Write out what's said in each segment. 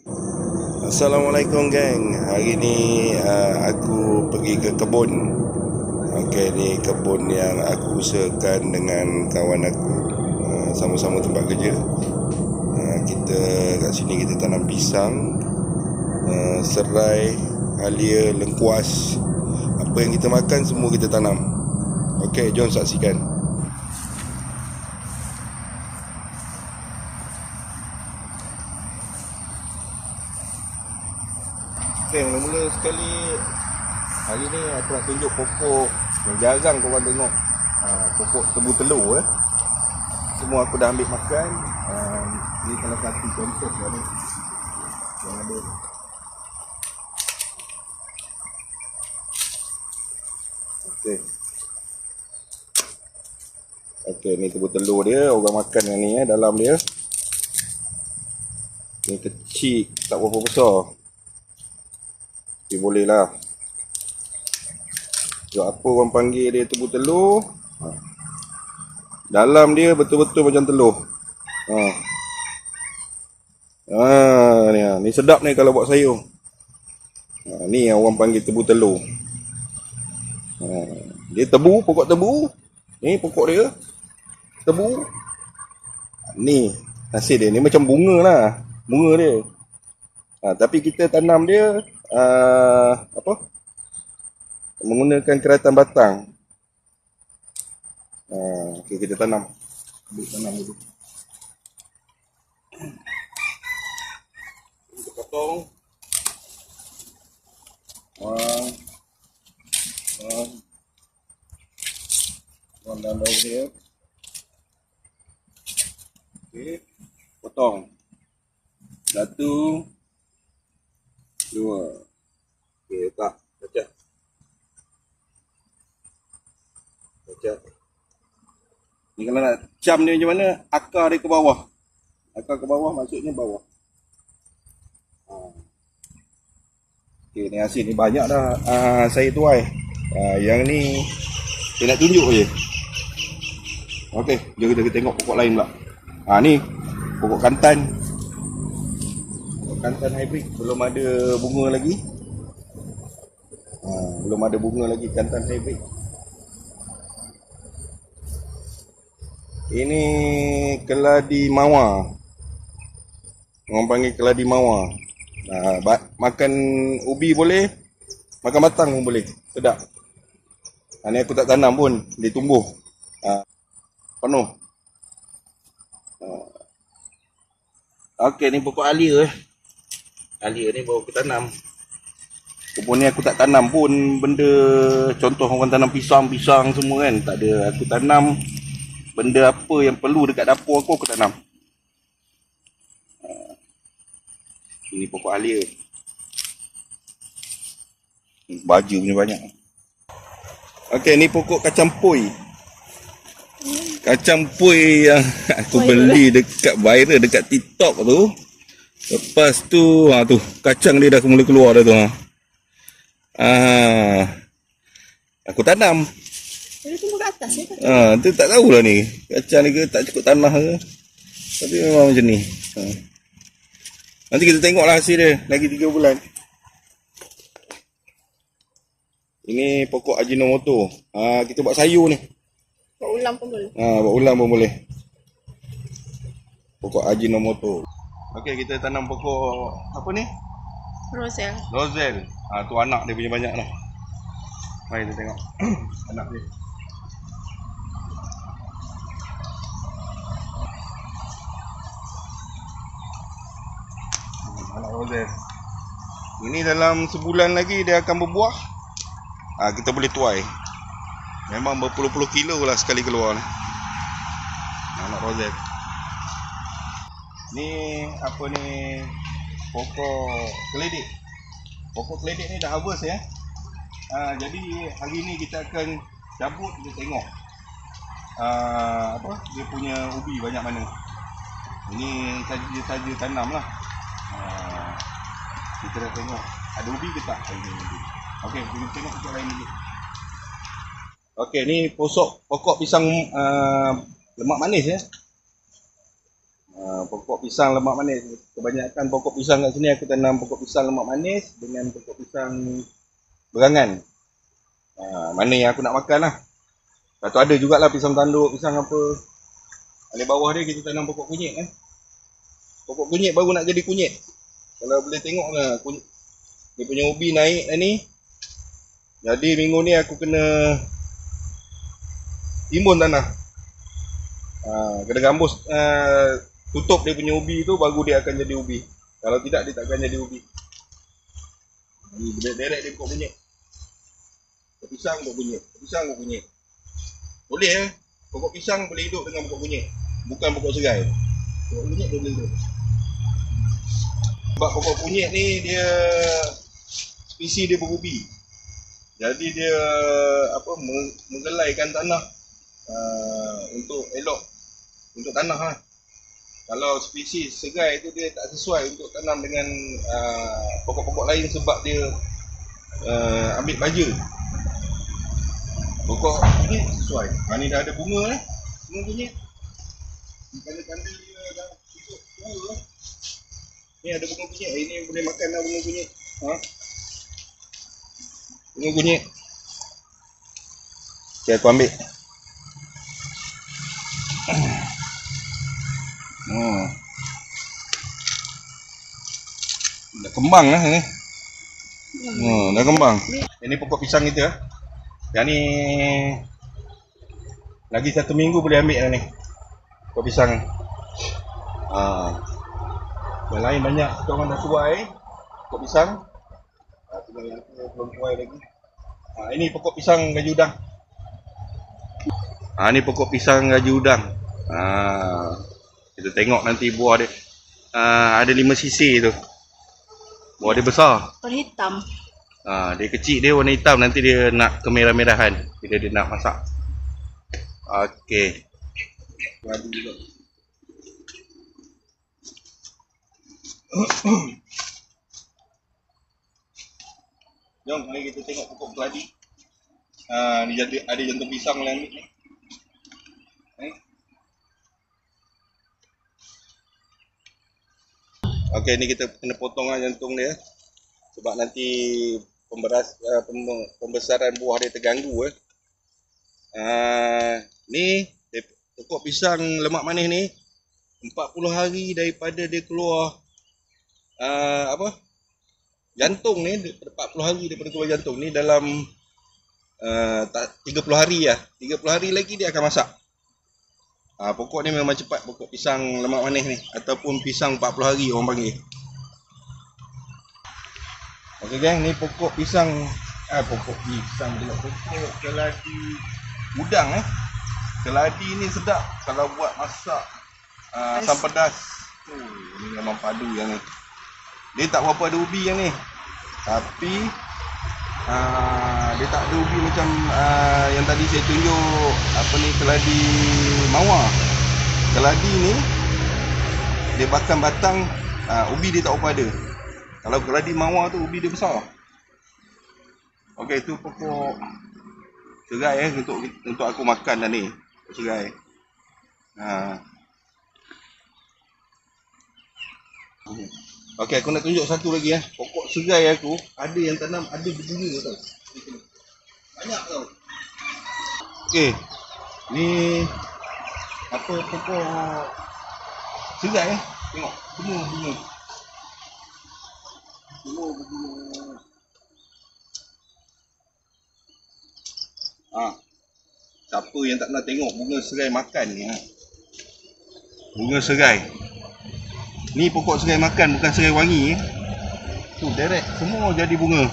Assalamualaikum geng. Hari ni uh, aku pergi ke kebun. Okey ni kebun yang aku usahakan dengan kawan aku. Uh, sama-sama tempat kerja. Uh, kita kat sini kita tanam pisang, uh, serai, halia, lengkuas. Apa yang kita makan semua kita tanam. Okey, jom saksikan. Okay, mula-mula sekali Hari ni aku nak tunjuk pokok. Yang jarang korang tengok. Ha, Pokok tebu telur eh. Semua aku dah ambil makan. Ha, Ni salah satu contoh lah ni. Yang ada. Okay Okay ni tebu telur dia. Orang makan yang ni eh dalam dia. Ni kecil tak berapa besar Okay, boleh lah. So, apa orang panggil dia tebu telur. Ha. Dalam dia betul-betul macam telur. Ha. Ha, ni, ni sedap ni kalau buat sayur. Ha, ni yang orang panggil tebu telur. Ha. Dia tebu, pokok tebu. Ni pokok dia. Tebu. Ni hasil dia. Ni macam bunga lah. Bunga dia. Ha, tapi kita tanam dia uh, apa? Menggunakan keratan batang. Uh, okay, kita tanam. Ambil tanam dulu. Kita potong. One. One. One dan okay. potong. Satu dua okey letak. Baca. Baca. Ni kalau nak cam dia macam mana? Akar dia ke bawah? Akar ke bawah maksudnya bawah. Ha. okey ni hasil ni banyak dah. Uh, saya tuai uh, yang ni saya nak tunjuk je. Okey jom kita, kita tengok pokok lain pula. Ha, ni pokok kantan kantan hybrid belum ada bunga lagi. Ha, belum ada bunga lagi kantan hybrid. Ini keladi mawar. Orang panggil keladi mawar. Ha, makan ubi boleh makan batang pun boleh. Sedap. Ha, ni aku tak tanam pun dia tumbuh. Ha, penuh. Ha. Okey ni pokok alia eh. Alia ni baru aku tanam. Kebun ni aku tak tanam pun benda contoh orang tanam pisang-pisang semua kan. Tak ada. Aku tanam benda apa yang perlu dekat dapur aku, aku tanam. Ah. Ini pokok alia. Baju punya banyak. Okey, ni pokok kacang pui. Kacang pui yang aku beli dekat viral dekat TikTok tu. Lepas tu, ha tu, kacang dia dah mula keluar dah tu ha. Ah. Aku tanam. Dia tumbuh kat atas ya. Ah, tu tak tahulah ni. Kacang ni ke tak cukup tanah ke. Tapi memang macam ni. Ha. Nanti kita tengoklah hasil dia lagi 3 bulan. Ini pokok Ajinomoto. Ah, kita buat sayur ni. Buat ulam pun boleh. Ah, buat ulam pun boleh. Pokok Ajinomoto. Okey, kita tanam pokok apa ni? Rosel. Rosel. Ha, tu anak dia punya banyak lah. Mari kita tengok. anak dia. Hmm, Anak Rosel. Ini dalam sebulan lagi dia akan berbuah. Ha, kita boleh tuai. Memang berpuluh-puluh kilo lah sekali keluar ni. Anak Rosel. Ni apa ni pokok keledek. Pokok keledek ni dah harvest ya. Ha, jadi hari ni kita akan cabut kita tengok. Uh, apa dia punya ubi banyak mana. Ini saja saja tanam lah. Uh, kita dah tengok ada ubi ke tak hari ni. Okey, kita tengok pokok lain lagi. Okey, ni pokok pokok pisang uh, lemak manis ya. Uh, pokok pisang lemak manis. Kebanyakan pokok pisang kat sini aku tanam pokok pisang lemak manis dengan pokok pisang berangan. Uh, mana yang aku nak makan lah. Lepas tu ada jugalah pisang tanduk, pisang apa. Di bawah dia kita tanam pokok kunyit kan. Pokok kunyit baru nak jadi kunyit. Kalau boleh tengok lah kunyit. Dia punya ubi naik dah ni. Jadi minggu ni aku kena timbun tanah. Ha, kena gambus uh, tutup dia punya ubi tu baru dia akan jadi ubi. Kalau tidak dia tak akan jadi ubi. Ni derek dia kunyit. Pokok pisang kunyit. Pokok pisang pokok kunyit. Boleh eh. Pokok pisang boleh hidup dengan pokok kunyit. Bukan pokok serai. Pokok kunyit dia boleh hidup. Sebab pokok kunyit ni dia spesies dia berubi. Jadi dia apa menggelaikan tanah uh, untuk elok untuk tanah lah. Kalau spesies segai tu dia tak sesuai untuk tanam dengan uh, pokok-pokok lain sebab dia uh, ambil baja. Pokok ini sesuai. Ha ni dah ada bunga eh. Bunga kunyit. Tanda-tanda dia dah hidup tua. Ni ada bunga kunyit. Ini boleh makan lah bunga kunyit. Ha? Bunga kunyit. Okay, aku ambil. Hmm. Dah kembang lah ni. Hmm, dah kembang. Ini pokok pisang kita. Yang ni lagi satu minggu boleh ambil dah ni. Pokok pisang. Ha. Yang lain banyak kita orang dah tuai pokok pisang. Ha, tinggal yang tu belum tuai lagi. Ha, ini pokok pisang gaji udang. Ha, ni pokok pisang gaji udang. Ha, kita tengok nanti buah dia. Ha, ada lima sisi tu. Buah dia besar. Warna hitam. Ha, dia kecil dia warna hitam nanti dia nak kemerah-merahan bila dia nak masak. Okey. Jom mari kita tengok pokok keladi. Ha, ni jadi ada jantung pisang ambil ni. Eh? Okey ni kita kena potong lah jantung dia. Sebab nanti pemberas uh, pembesaran buah dia terganggu eh. Uh, ni pokok pisang lemak manis ni 40 hari daripada dia keluar uh, apa? Jantung ni 40 hari daripada keluar jantung ni dalam uh, tak 30 hari lah. 30 hari lagi dia akan masak uh, pokok ni memang cepat pokok pisang lemak manis ni ataupun pisang 40 hari orang panggil Okey gang, ni pokok pisang ah pokok pisang pula pokok keladi udang eh. Keladi ni sedap kalau buat masak uh, asam pedas. Oh, ni memang padu yang ni. Dia tak berapa ada ubi yang ni. Tapi uh, dia tak ada ubi macam uh, yang tadi saya tunjuk apa ni keladi mawar. Keladi ni dia batang batang uh, ubi dia tak berapa ada. Kalau keladi mawar tu ubi dia besar. Okey tu pokok serai eh untuk untuk aku makan dah ni. Serai. Ha. Okey aku nak tunjuk satu lagi eh. Pokok serai aku ada yang tanam ada berbunga tau. Banyak tau. Okey. Ni apa pokok serai eh. Tengok bunga. Semua berbunga. Ha. Siapa yang tak nak tengok bunga serai makan ni ha. Bunga serai. Ni pokok serai makan bukan serai wangi eh. Tu direct semua jadi bunga.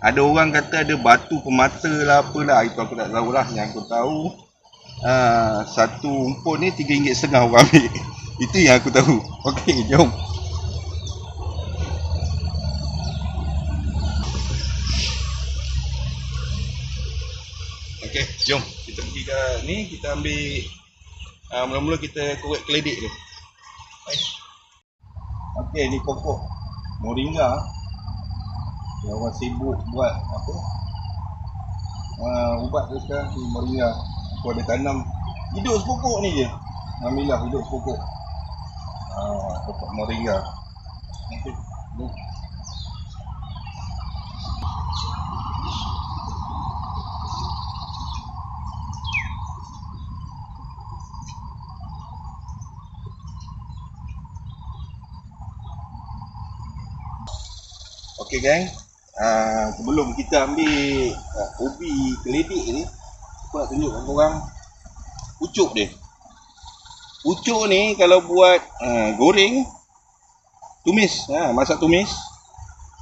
Ada orang kata ada batu pemata lah apalah itu aku tak tahu lah yang aku tahu uh, satu umpun ni RM3.5 orang ambil. Itu yang aku tahu. Okey, jom. Okey, jom kita pergi ke ni kita ambil uh, mula-mula kita korek keledik tu. Okey, ni pokok moringa. Dia orang sibuk buat apa? Uh, ubat tu sekarang ni moringa. Aku ada tanam hidup sepokok ni je. Alhamdulillah hidup sepokok. Ah, pokok moringa. Nanti Okey gang. Ah, sebelum kita ambil uh, ubi keledik ni, aku nak tunjuk kat korang pucuk dia. Pucuk ni kalau buat uh, goreng tumis, ha, masak tumis.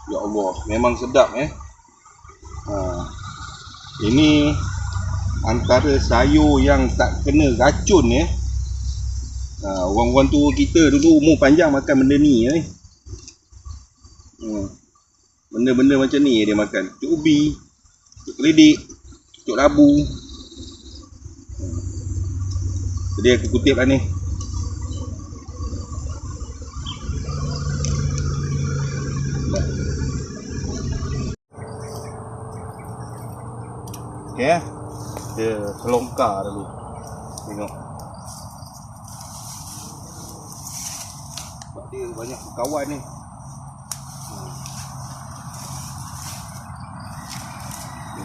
Ya Allah, memang sedap eh. Ha, ini antara sayur yang tak kena racun ya. Ha, orang-orang tua kita dulu umur panjang makan benda ni eh. Hmm. Benda-benda macam ni dia makan. Pucuk ubi, pucuk keledik, pucuk labu. Jadi aku kutip lah ni. Okay eh. Dia selongkar dulu. Tengok. Dia banyak kawan ni. Hmm.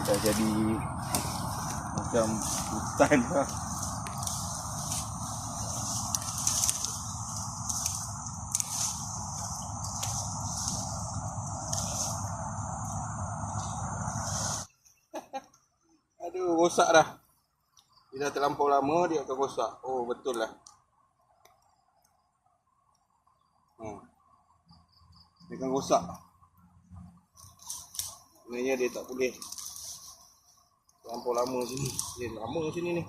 Dah jadi macam hutan lah. Aduh, rosak dah. Dia dah terlampau lama, dia akan rosak. Oh, betul lah. Hmm. Dia akan rosak. Maknanya dia tak boleh lama sini. Dia lama sini ni.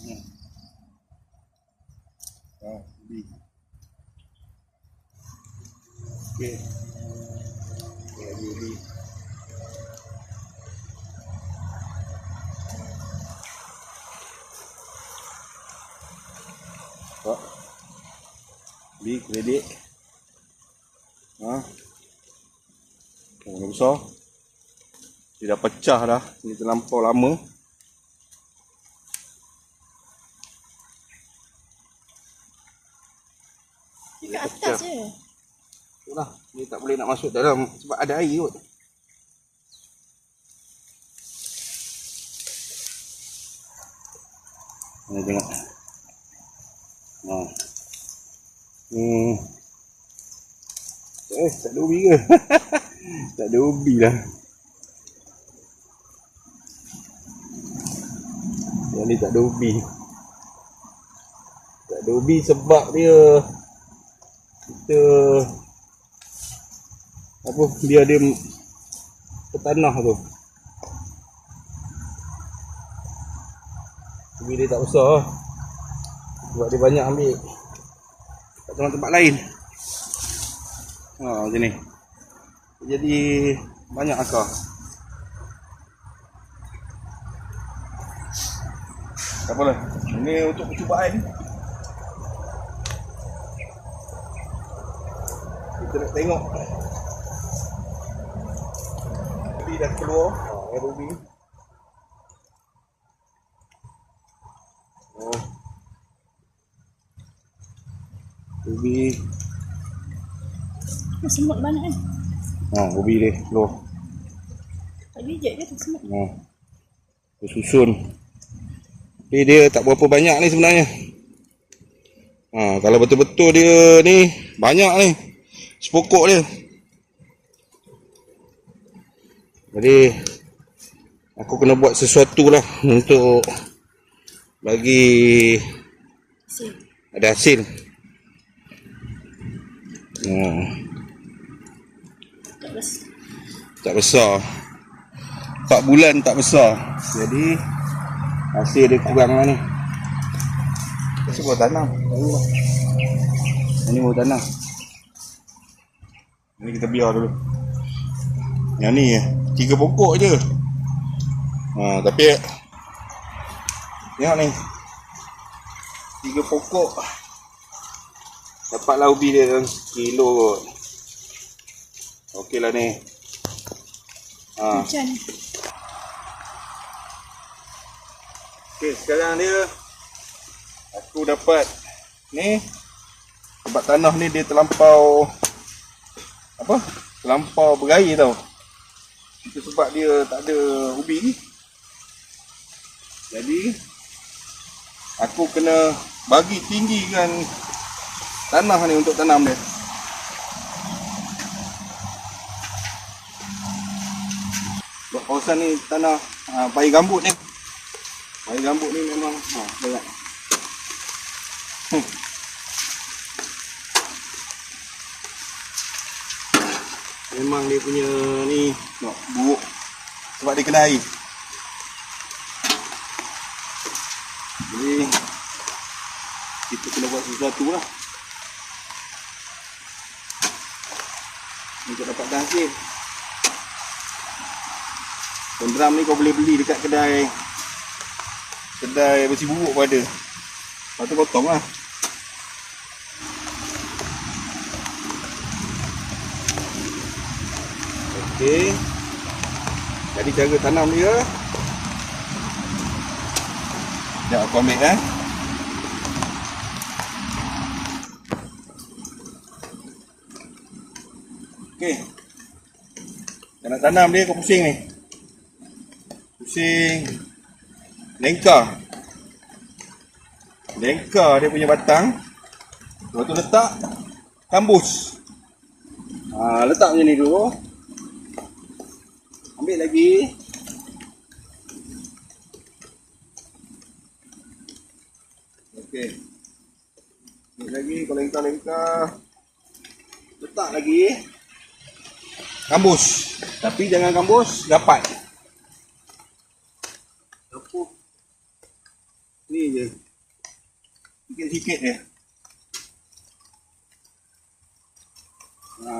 Hmm. Ah, ubi. Okey. Okey, lagi ubi. Tak. Ubi kredit. Ha. Oh, ni besar. Dia dah pecah dah. Ni terlampau lama. Dia kat atas je. Itulah. Dia tak boleh nak masuk dalam sebab ada air kot. Ni tengok. Ha. Hmm. Eh, tak ada ubi ke? tak ada ubi lah. Yang ni tak ada ubi. Tak ada ubi sebab dia kita apa dia dia petanah tu. Ubi dia tak besar. Sebab dia banyak ambil kat tempat-tempat lain. Ha, macam ni. Jadi banyak akar. Tak apalah. Ini untuk percubaan. Kita nak tengok. Ubi dah keluar. Ha, air ubi. Oh. Ubi. Semut banyak kan? Ha, ubi dia keluar. Tak bijak je tu semut. Ha. Dia susun. Tapi dia tak berapa banyak ni sebenarnya. Ha, kalau betul-betul dia ni banyak ni. Sepokok dia. Jadi aku kena buat sesuatu lah untuk bagi Si. ada hasil. Ha, Tak bes. tak besar. 4 bulan tak besar. Jadi hasil dia kurang lah ni. Kita baru tanam. Ini baru tanam. Ini kita biar dulu. Yang ni tiga pokok je. Ha, tapi tengok ni. Tiga pokok. Dapatlah ubi dia dalam kilo kot. Okey lah ni. Ha. Macam ni. Okey, sekarang dia aku dapat ni sebab tanah ni dia terlampau apa? Terlampau berair tau. Itu sebab dia tak ada ubi. Jadi aku kena bagi tinggikan tanah ni untuk tanam dia. Buat kawasan ni tanah ha, payah gambut ni. Payah gambut ni memang ha, berat. Hmm. Memang dia punya ni nak buruk sebab dia kena air. Jadi kita kena buat sesuatu lah untuk dapat hasil. Drum ni kau boleh beli dekat kedai kedai besi buruk pun ada. Lepas tu potong lah. Okey. Jadi cara tanam dia. Sekejap aku ambil eh. Okey. Kau nak tanam dia kau pusing ni. Pusing. Lengkar. Lengkar dia punya batang. Lepas tu letak kambus. Ha, letak macam ni dulu. Ambil lagi. Okey. Ambil lagi kau lengkar-lengkar. Letak lagi. Kambus. Tapi jangan kambus rapat. Ni je. Sikit-sikit je. Ha.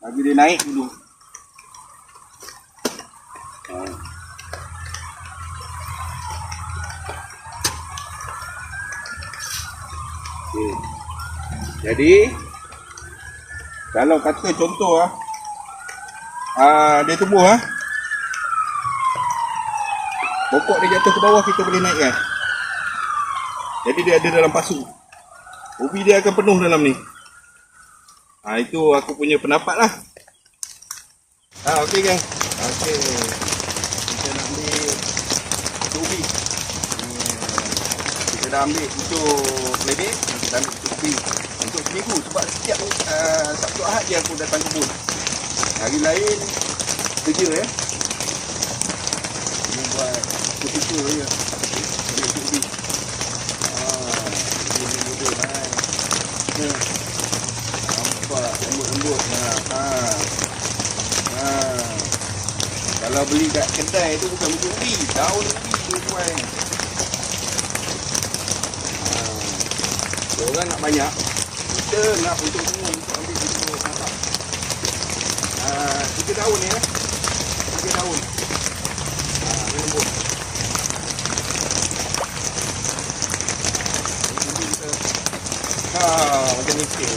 Bagi dia naik dulu. Ha. Okay. Jadi kalau kata contoh ah ah dia tumbuh ah pokok dia jatuh ke bawah kita boleh naikkan. Jadi dia ada dalam pasu. Ubi dia akan penuh dalam ni. Ha, itu aku punya pendapat lah. Ha, okey gang. Okey. Kita nak ambil ubi. Hmm. Kita dah ambil untuk kredit. Kita ambil untuk ubi. Untuk seminggu. Sebab setiap uh, Sabtu Ahad je aku datang kebun. Hari lain kerja ya. Ini buat kutu je. Ambil untuk ubi. Ah, ini mudah Ha. Kalau beli kat kedai tu bukan beli ubi, daun ubi tu tuan. Ha. Orang nak banyak, kita nak untuk semua untuk ambil untuk nampak. Ha, tiga daun ni eh. Tiga daun. Ha, ni lembut. Ubi kita Ha, macam ni sikit. Okey. Ha, ni hujung ni eh kita ambil. Okey. Dah pergi ni pun dah.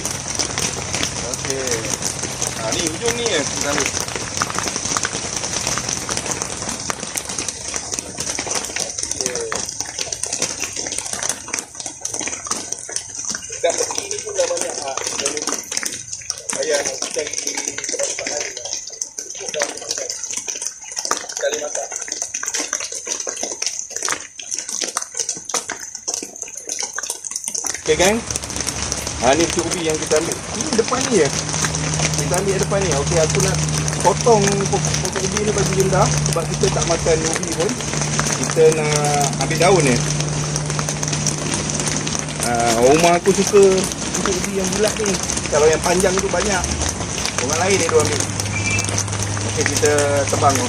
Cukup dah untuk makan. Sekali masak. Okay gang. Ha ni pucuk ubi yang kita ambil. Ni depan ni ya. Kita ambil depan ni. Okey aku nak potong pokok, pokok ubi ni bagi rendah sebab kita tak makan ubi pun. Kita nak ambil daun ni. Ha, rumah aku suka pokok ubi yang bulat ni. Kalau yang panjang tu banyak. Orang lain dia tu ambil. Okey kita tebang tu.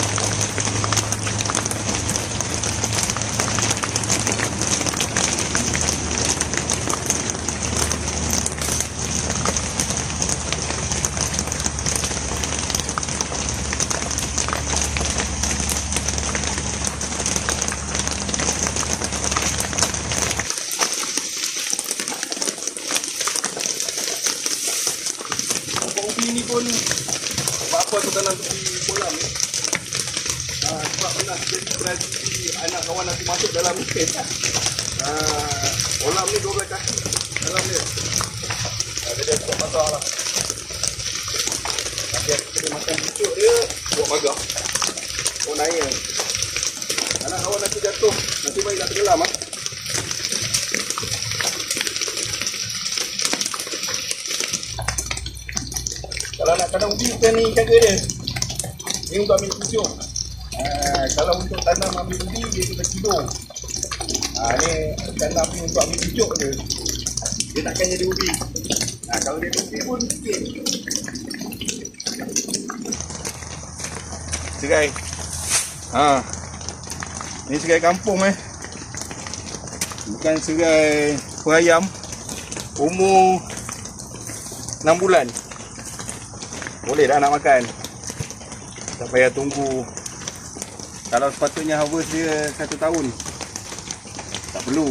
Pokok ubi ni pun sebab apa aku tanam tepi kolam ni. nak jadi berarti anak kawan aku masuk dalam ni. Ah, kolam ni 12 kaki dalam dia. Ah, dia dah tak masalah. Nanti kita makan pucuk dia, buat magah. Oh naik. Anak kawan aku jatuh. Nanti baik nak tenggelam ah. Kalau nak tanam ubi bukan ni jaga dia. Ni untuk ambil pucuk. Ah, kalau untuk tanam ambil ubi dia kena tidur. Ah ni tanam ni untuk ambil pucuk dia. Dia takkan jadi ubi. Ah kalau dia ubi pun sikit. Segai. Ha. Ni segai kampung eh. Bukan segai perayam. Umur 6 bulan. Boleh dah nak makan. Tak payah tunggu. Kalau sepatutnya harvest dia satu tahun. Tak perlu.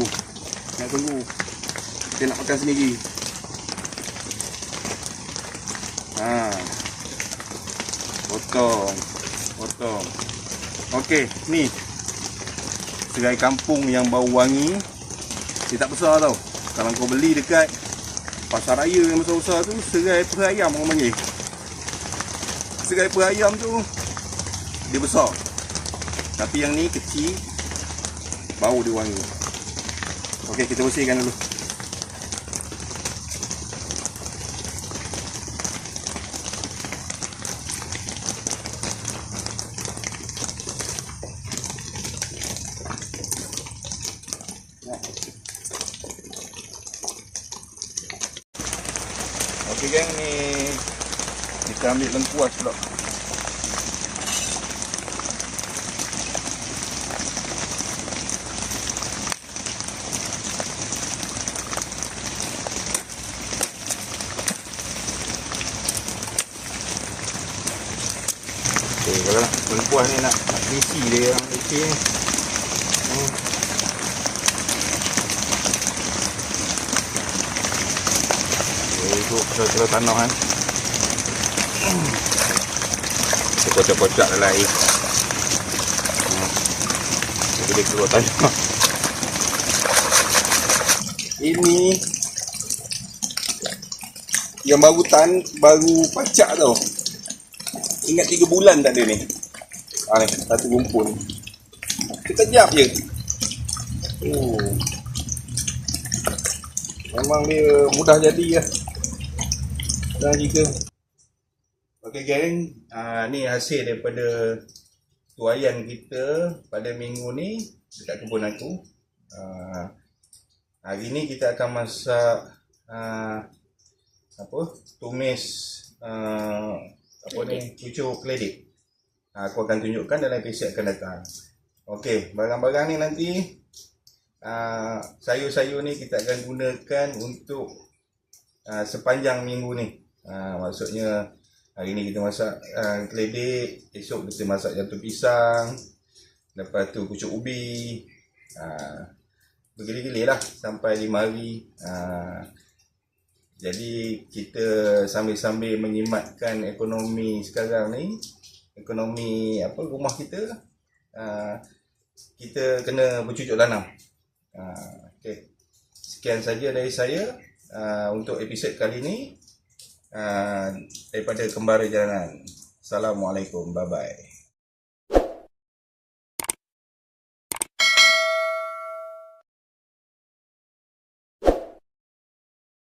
Nak tunggu. Kita nak makan sendiri. Ha. Potong. Potong. Okey, ni. Serai kampung yang bau wangi. Dia tak besar tau. Kalau kau beli dekat pasar raya yang besar-besar tu, serai perayam orang panggil. Serai perayam tu dia besar. Tapi yang ni kecil bau dia wangi. Okey, kita bersihkan dulu. Okey geng ni kita ambil lengkuas pula. Okey, kalau lengkuas ni nak nak isi dia yang leceh ni. Hmm. Itu pasal tanah kan. Dia kocak-kocak dalam air. Dia keluar tanah. Ini yang baru tan baru pacak tau. Ingat 3 bulan tak ada ni. Ha ni, satu rumpun. Sekejap je. Oh. Memang dia mudah jadi lah. Dan jika Okey geng, uh, ni hasil daripada tuayan kita pada minggu ni dekat kebun aku. Uh, hari ni kita akan masak uh, apa? Tumis uh, apa ni? Pucuk keledek. Uh, aku akan tunjukkan dalam episod akan datang. Okey, barang-barang ni nanti uh, sayur-sayur ni kita akan gunakan untuk uh, sepanjang minggu ni. Uh, maksudnya Hari ni kita masak uh, keledek, esok kita masak jantung pisang, lepas tu pucuk ubi. Uh, Bergili-gili lah sampai 5 hari. Uh, jadi kita sambil-sambil menyimatkan ekonomi sekarang ni, ekonomi apa rumah kita, uh, kita kena bercucuk tanam. Uh, okay. Sekian saja dari saya uh, untuk episod kali ni. Uh, daripada Kembara Jalanan. Assalamualaikum. Bye-bye.